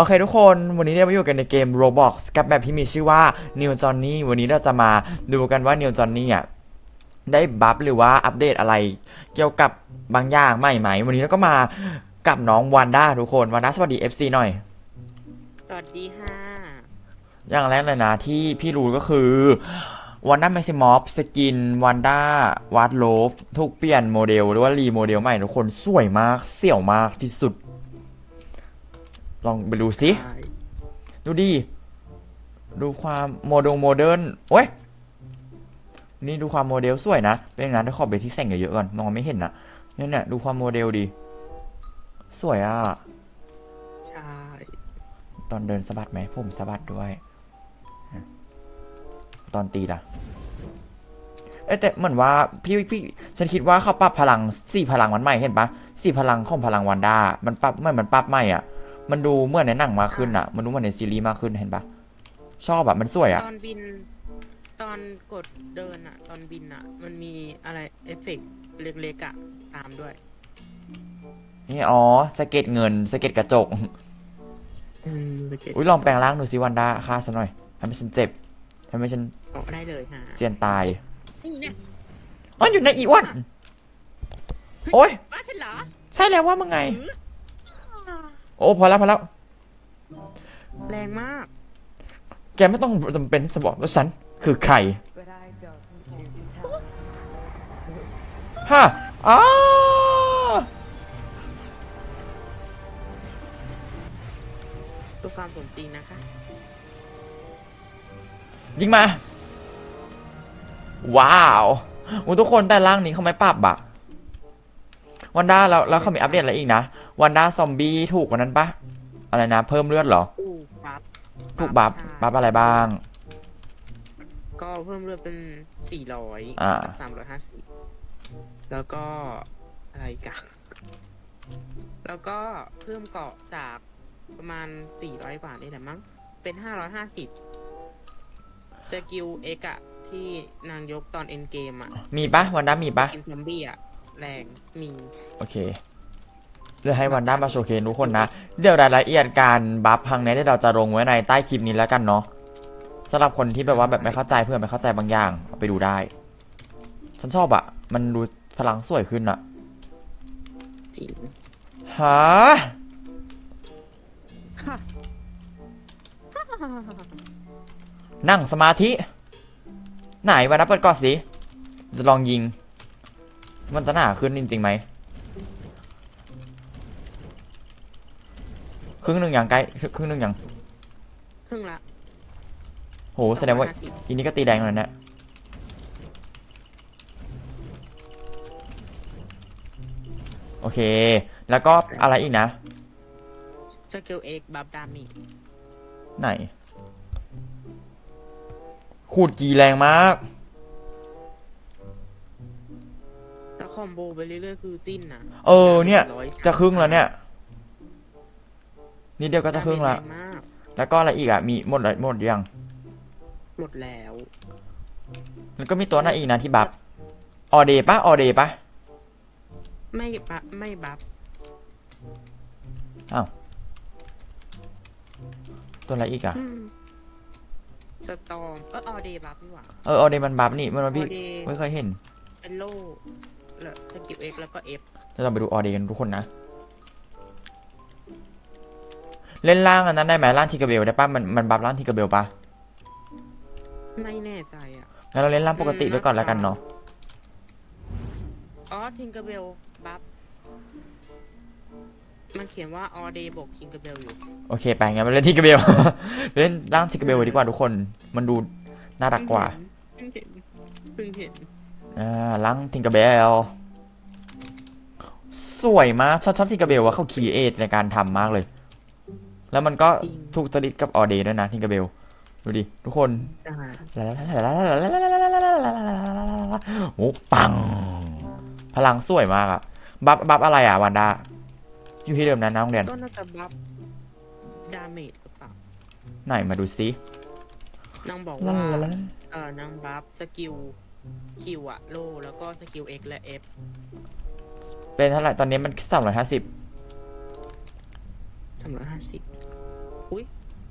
โอเคทุกคนวันนี้เรามาอยู่กันในเกม Roblox กับแบบที่มีชื่อว่า New Johnny วันนี้เราจะมาดูกันว่า New Johnny อะได้บัฟหรือว่าอัปเดตอะไร เกี่ยวกับบางอย่างใหม่ไหม วันนี้เราก็มากับน้องวันด้าทุกคนวันด้าสวัสดี FC หน่อย สวัสดีค่ะ อย่างแรกเลยนะที่พี่รู้ก็คือวันด้าแม็กซิมอฟสกินวันด้าวาดโลฟถูกเปลี่ยนโมเดลหรือว่ารีโมเดลใหม่ทุกคนสวยมากเสี่ยวมากที่สุด ลองไปดูสิใช่ดูดิดูความโมเดลโมเดิร์นโอ้ย นี่ดูความโมเดลสวยนะ เป็นอย่างนั้นถ้าขอเบที่แสงเยอะๆก่อน มองไม่เห็นนะเนี่ยเนี่ยดูความโมเดลดี สวยอะ ใช่ ตอนเดินสะบัดไหมผมสะบัดด้วย ตอนตีล่ะเอ้ยแต่เหมือนว่าพี่พี่ฉันคิดว่าเขาปรับพลังสี่พลังมันใหม่เห็นปะสี่พลังของพลังวันด้ามันปรับไม่มันปรับใหม่อะ มันดูเหมือนในหนังมากขึ้นอะมันดูเหมือนในซีรีส์มากขึ้นเห็นปะชอบอะมันสวยอะตอนบิน ตอนกดเดินอะตอนบินอะมันมีอะไรเอฟเฟกต์เล็กๆอะตามด้วย นี่อ๋อสะเก็ตเงินสะเก็ตกระจก อืมโอเคอุ้ยลองแปลงร่างดูสิวันด้าฆ่าฉันหน่อยทำให้ฉันเจ็บทำให้ฉันออกได้เลยฮะเสียนตายนี่เนี่ยอ๋ออยู่ในอีอ้วันโอ้ยว่าฉันเหรอ ใช่แล้วว่ามึงไง หือโอ้พอแล้วพอแล้วแรงมาก แกไม่ต้องจำเป็นที่จะบอกว่าฉันคือใคร But I don't want you to tell me. ฮะอ้าตัวความสมจริงนะคะ ยิงมา ว้าวโอ้ทุกคนแต่ร่างนี้เขาไม่ปรับอะวันด้าแล้วแล้วเขามีอัปเดตอะไรอีกนะ วันด้าซอมบี้ถูกกว่านั้นปะอะไรนะ เพิ่มเลือดเหรออู้บัฟถูกบัฟใช่บัฟอะไรบ้าง ก็เพิ่มเลือดเป็นสี่ร้อยอ่า สามร้อยห้าสิบแล้วก็อะไรอีกันแล้วก็เพิ่มเกาะจากประมาณสี่ร้อยกว่านี่แหละมั้ง เป็นห้าร้อยห้าสิบสกิลเอกอะที่นางยกตอนเอ็นเกมอะมีปะวันด้ามีปะกินซอมบี้อะแรงมี โอเค เดี๋ยวให้วันด้ามาโชว์เคสทุกคนนะ เดี๋ยวรายละเอียดการบัฟพังเนี้ยเดี๋ยวเราจะลงไว้ในใต้คลิปนี้แล้วกันเนาะสำหรับคนที่แบบว่าแบบไม่เข้าใจเพื่อนไม่เข้าใจบางอย่างเอาไปดูได้ ฉันชอบอะมันดูพลังสวยขึ้นอะจริงฮะนั่งสมาธิ ไหนวันด้าเปิดก่อนสิ จะลองยิง มันจะหนาขึ้นจริงๆไหม รึ่งหนึ่งอย่างใกล้ครึ่งหนึ่งอย่างครึ่งละโหแสดงว่า250อีนี่ก็ตีแดงแล้วเนี่ยโอเค แล้วก็อะไรอีกนะสกิลเอกบัฟดามิไหนขูดกีแรงมากถ้าคอมโบไปเรื่อยๆคือสิ้นนะเออเนี่ย130จะครึ่งแล้วเนี่ย นิดเดียวก็จะครึ่งละดาเมจแรงมากแล้วก็อะไรอีกอะ มีหมดเลยหมดยัง หมดแล้วแล้วก็มีตัวหน้าอีกนะที่บัฟ ออเดย์ปะออเดย์ปะไม่บัฟไม่บัฟอ้าว ตัวอะไรอีกอะสตอมเออออเดย์บัฟนี่หว่า เออออเดย์มันบัฟนี่มันอพี่อเดย์ไม่เคยเห็นเป็นโล่แล้วสกิลเอกแล้วก็เอฟ เดี๋ยวเราไปดูออเดย์กันทุกคนนะ เล่นล่างอันนั้นได้ไหมล่างทิกเกอร์เบลได้ปะมันมันบัฟล่างทิกเกอร์เบลปะไม่แน่ใจอะงั้นเราเล่นล่างปกติไว้ก่อนแล้วกันเนาะอ๋อทิงเกอร์เบลบัฟมันเขียนว่าออเดย์บวกทิงเกอร์เบลอยู่โอเคไปงั้นมาเล่นทิกเกอร์เบลเล่นล่างทิกเกอร์เบลดีกว่าทุกคน มันดูน่ารักกว่าเพิ่งเห็นเพิ่งเห็นอ่าล่างทิกเกอร์เบลสวยมากชอบชอบทิกเกอร์เบลว่าเขาคีเอทในการทำมากเลย แล้วมันก็ถูกจริตกับออเดย์ด้วยนะทิกเกอร์เบล ดูดิ ทุกคนใช่โอ้ปัง พลังสวยมากอะบัฟบัฟอะไรอะวันดา อยู่ที่เดิมนะน้องเรียนก็น่าจะบัฟดาเมจหรือเปล่าไหนมาดูซินางบอกลาว่าลาลาเออนางบัฟสกิลคิวอะโลแล้วก็สกิลเอกและเอฟเป็นเท่าไหร่ตอนนี้มันสามร้อยห้าสิบสามร้อยห้าสิบอุ้ย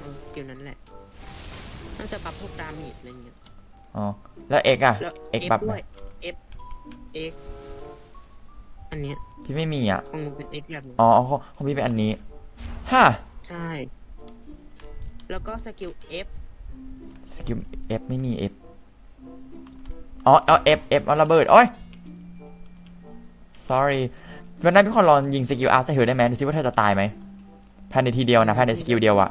เออสกิลนั้นแหละน่าจะบัฟพวกดาเมจอะไรเงี้ยอ๋อ แล้วเอกอะแล้วเอกบัฟไหมด้วยเอฟเอกอันเนี้ยพี่ไม่มีอะ ของหนูเป็นเอ็กแบบนี้อ๋อของของพี่เป็นอันนี้ฮะใช่ แล้วก็สกิล F สกิลเอฟไม่มีเอฟอ๋อเอาเอฟเอฟเอาระเบิดโอ้ย sorry วันนั้นพี่ขอลองยิงสกิลอาร์ใส่เธอได้ไหมดูซิว่าเธอจะตายไหมภายในทีเดียวนะภายในสกิลเดียวอะ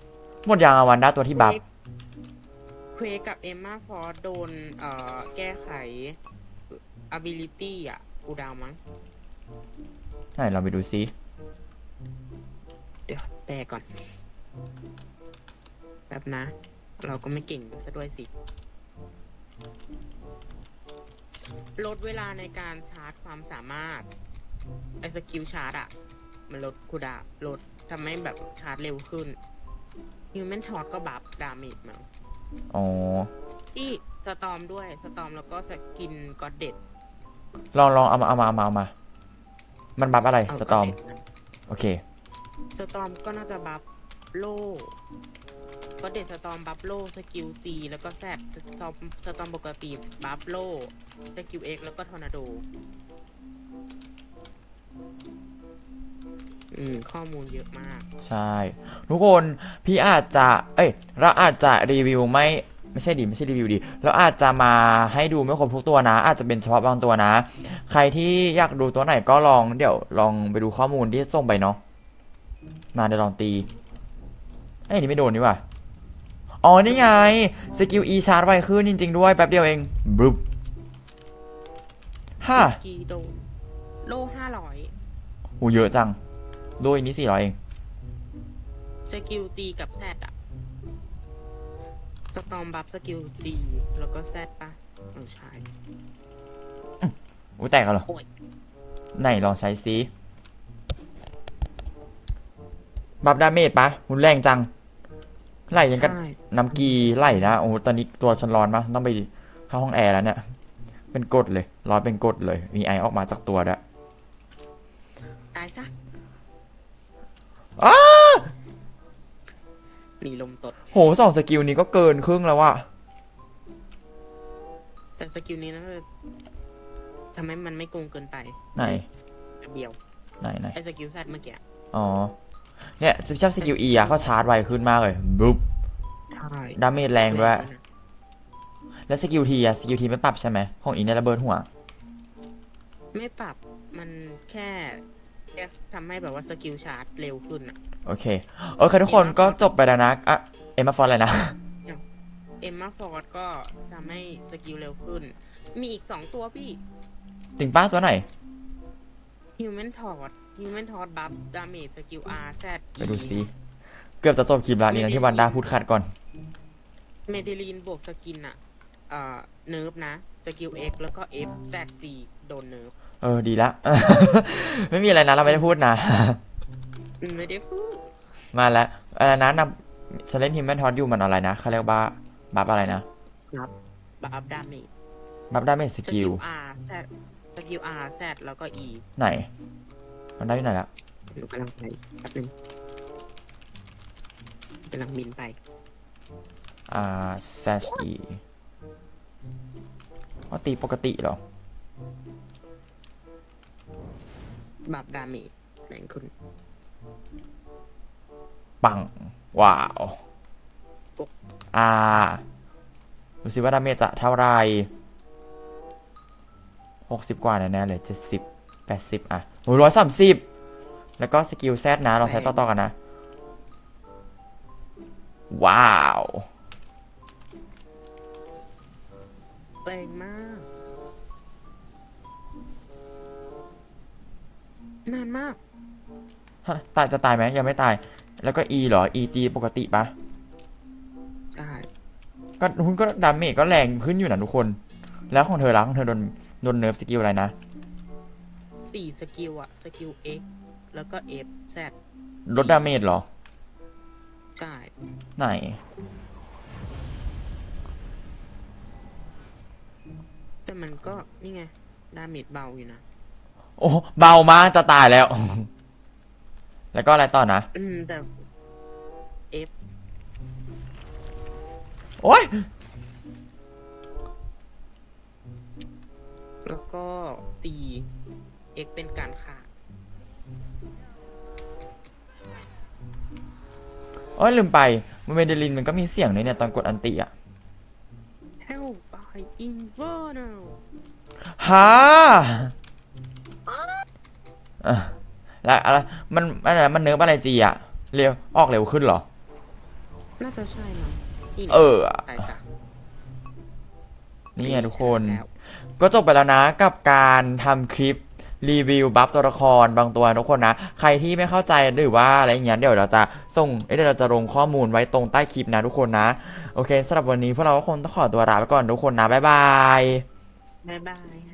หมดยางอาวันด้าตัวที่บัฟเควกับเอมมาฟอร์โดนเอ่อแก้ไข ability อะกูดาวมั้งไหนเราไปดูซิเดี๋ยวแปลก่อนแบบนะ เราก็ไม่เก่งซะด้วยสิ ลดเวลาในการชาร์จความสามารถ ไอสกิลชาร์จอะมันลดคูดาลดทำให้แบบชาร์จเร็วขึ้น ฮิวแมนทอ t ก็บัฟดาเมจมั้งอ๋อ ที่สตอมด้วยสตอมแล้วก็สกินก็เด็ดลองลองเอามาเอามาเอามาเอามา มันบัฟอะไรเอาสตอมก็เด็ดโอเค สตอมก็น่าจะบัฟโลก็เด็ดสตอมบัฟโลสกิลจีแล้วก็แซดสตอมสตอมปกติบัฟโลสกิลเอ็กแล้วก็ทอร์นาโด อืมข้อมูลเยอะมาก ใช่ ทุกคนพี่อาจจะ เอ้ยเราอาจจะรีวิวไม่ไม่ใช่ดิไม่ใช่รีวิวดิเราอาจจะมาให้ดูไม่ครบทุกตัวนะ อาจจะเป็นเฉพาะบางตัวนะ ใครที่อยากดูตัวไหนก็ลองเดี๋ยวลองไปดูข้อมูลที่ส่งไปเนาะมาเดี๋ยวลองตีเอ้ยนี่ไม่โดนนี่ว่ะอ๋อนี่ไงสกิล E ชาร์จไวขึ้นจริง ๆ ด้วยแป๊บเดียวเองบลุบฮ่ากีโดนโลห้าร้อยหูเยอะจัง โดยนี้สี่ร้อยเอง สกิลจีกับแซดอะสตอมบัฟสกิลจีแล้วก็แซดปะเออใช่อุ้ยแตกกันเหรอ โอ้ยไหนลองใช้ซิบัฟดาเมจปะหุนแรงจัง ไหลยังกับใช่น้ำกีไหลนะโอ้โหตอนนี้ตัวฉันร้อนมากต้องไปเข้าห้องแอร์แล้วเนี่ย เป็นกรดเลย ร้อนเป็นกรดเลยมีไอออกมาจากตัวด้วยตายซะ อ้ามีลมตด โหสองสกิลนี้ก็เกินครึ่งแล้วอะแต่สกิลนี้นะทำให้มันไม่โกงเกินไปไหนเดียวไหนไหนไอ้สกิลแซดเมื่อกี้อ๋อ เนี่ยชอบสกิล E อะเขาชาร์จไวขึ้นมากเลยบุ๊บใช่ดาเมจแรงด้วย แล้วสกิลทีอะสกิลทีไม่ปรับใช่ไหมของอีเนี่ยระเบิดหัว ไม่ปรับมันแค่ แค่ทำให้แบบว่าสกิลชาร์จเร็วขึ้นอะโอเค โอเคทุกคนก็จบไปแล้วนะอะเอ็มมาฟอนอะไรนะ เอมมาฟอร์ดก็ทำให้สกิลเร็วขึ้น มีอีกสองตัวพี่ถึงป้าตัวไหน Human t o r c Human t o r c บัฟดาเมจสกิล R Z ไปดูซิเกือบจะจบคลิปแล้วนี่นะที่วันด้าพูดขัดก่อน เมดิลีนบวกสกินอะเอ่อเนิร์ฟนะ สกิล X แล้วก็ F Z G โดนเนิร์ฟ เออดีละ ไม่มีอะไรนะเราไม่ได้พูดนะ ไม่ได้พูดมาแล้วอะไรนะนำฉันเล่นฮิมแมนทอสอยู่มันอะไรนะเขาเรียกว่าบัฟอะไรนะบัฟดาเมจบัฟดาเมจสสกิกิลล R Z สกิล R Z แล้วก็ E ไหน มันได้อยู่ไหนละหนูกำลังไปแป๊บนึงกำลังบินไปอ่าแซชอีอ๋อตีปกติเหรอ บัฟดาเมจแรงขึ้นปัง ว้าวปุ๊บอ่า ดูสิว่าดาเมจจะเท่าไหรหกสิบกว่าแน่ๆเลยเจ็ดสิบแปดสิบอะโอ้ร้อยสามสิบแล้วก็สกิลแซดนะลองใช้ต่อ ๆ กันนะ ว้าว แรงมาก นานมาก ฮะตายจะตายไหมยังไม่ตาย แล้วก็ E เหรอ E ตีปกติปะใช่ก็คุณก็ดาเมจก็แรงขึ้นอยู่นะทุกคน แล้วของเธอล่ะของเธอโดนโดนเนิร์ฟสกิลอะไรนะสี่สกิลอะสกิล X แล้วก็ F Z ลดดาเมจเหรอ ใช่ไหน แต่มันก็นี่ไง ดาเมจเบาอยู่นะ โอ้เบามากจะตายแล้ว แล้วก็อะไรต่อนะ อืมแต่ F โอ้ยแล้วก็ตี X เป็นการขาดโอ้ยลืมไป มันเมเดลินมันก็มีเสียงเลยเนี่ยตอนกดอันติอะ Help by Infernal ฮะอะ แล้วอะไรมันอะไรมันเนิร์ฟอะไรจีอะเร็วออกเร็วขึ้นเหรอ น่าจะใช่มั้งนี่เออตายสามนี่ไงทุกคน แล้วก็จบไปแล้วนะกับการทำคลิปรีวิวบัฟตัวละครบางตัวทุกคนนะ ใครที่ไม่เข้าใจหรือว่าอะไรอย่างเงี้ยเดี๋ยวเราจะส่งเอ้ยเดี๋ยวเราจะลงข้อมูลไว้ตรงใต้คลิปนะทุกคนนะ โอเคสำหรับวันนี้พวกเราก็คงต้องขอตัวลาไปก่อนทุกคนนะ บ๊ายบาย บ๊ายบาย